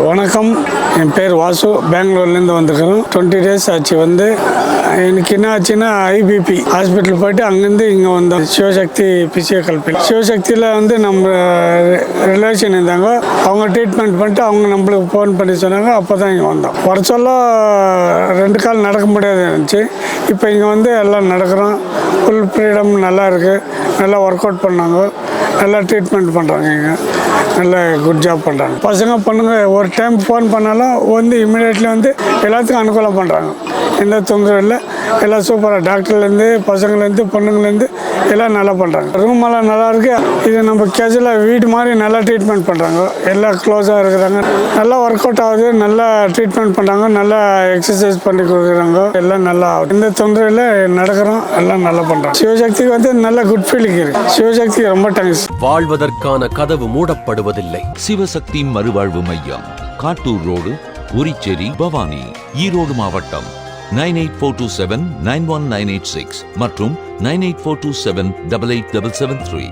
வணக்கம். என் பேர் வாசு. பெங்களூர்லேருந்து வந்திருக்கிறோம். டுவெண்ட்டி டேஸ் ஆச்சு வந்து. எனக்கு என்ன ஆச்சுன்னா ஐபிபி ஹாஸ்பிட்டல் போயிட்டு அங்கேருந்து இங்கே வந்தோம். சிவசக்தி பிசியோகல்பி சிவசக்தியில் வந்து நம்ம ரிலேஷன் இருந்தாங்க. அவங்க ட்ரீட்மெண்ட் பண்ணிட்டு அவங்க நம்மளுக்கு ஃபோன் பண்ணி சொன்னாங்க. அப்போ தான் இங்கே வந்தோம். வர சொல்ல ரெண்டு கால் நடக்க முடியாது இருந்துச்சு. இப்போ இங்கே வந்து எல்லாம் நடக்கிறோம். ஃபுல் ஃப்ரீடம் நல்லா இருக்குது நல்லா ஒர்க் அவுட் பண்ணாங்க. நல்லா ட்ரீட்மெண்ட் பண்ணுறாங்க இங்கே. நல்ல குட் ஜாப் பண்ணுறாங்க பசங்க பொண்ணுங்க ஒரு டைம் ஃபோன் பண்ணாலும் வந்து இம்மிடியட்லி வந்து எல்லாத்துக்கும் அனுகூலம் பண்ணுறாங்க எந்த தொந்தரவும் இல்லை. எல்லாம் சூப்பராக டாக்டர்லேருந்து பசங்கள்லேருந்து பொண்ணுங்கலேருந்து எல்லாம் நல்லா பண்ணுறாங்க ரூம் எல்லாம் நல்லா இருக்கு. இது நம்ம கேஜுவலாக வீடு மாதிரி நல்லா ட்ரீட்மெண்ட் பண்ணுறாங்க எல்லாம் க்ளோஸாக இருக்கிறாங்க. நல்லா ஒர்க் அவுட் ஆகுது. நல்லா ட்ரீட்மெண்ட் பண்ணுறாங்க நல்லா எக்ஸசைஸ் பண்ணி கொடுக்குறாங்க. எல்லாம் நல்லா ஆகுது. எந்த தொந்தரவும் இல்லை. நடக்கிறோம். எல்லாம் நல்லா பண்ணுறோம் சிவசக்திக்கு வந்து நல்ல குட் ஃபீலிங் இருக்குது சிவசக்திக்கு ரொம்ப தேங்க்ஸ் வாழ்வதற்கான கதவு மூடப்படுவதில்லை. சிவசக்தி மறுவாழ்வு மையம். காட்டூர் ரோடு உரிச்சேரி பவானி ஈரோடு மாவட்டம். Nine eight four two seven nine one nine eight six மற்றும் nine eight four two seven double eight double seven three.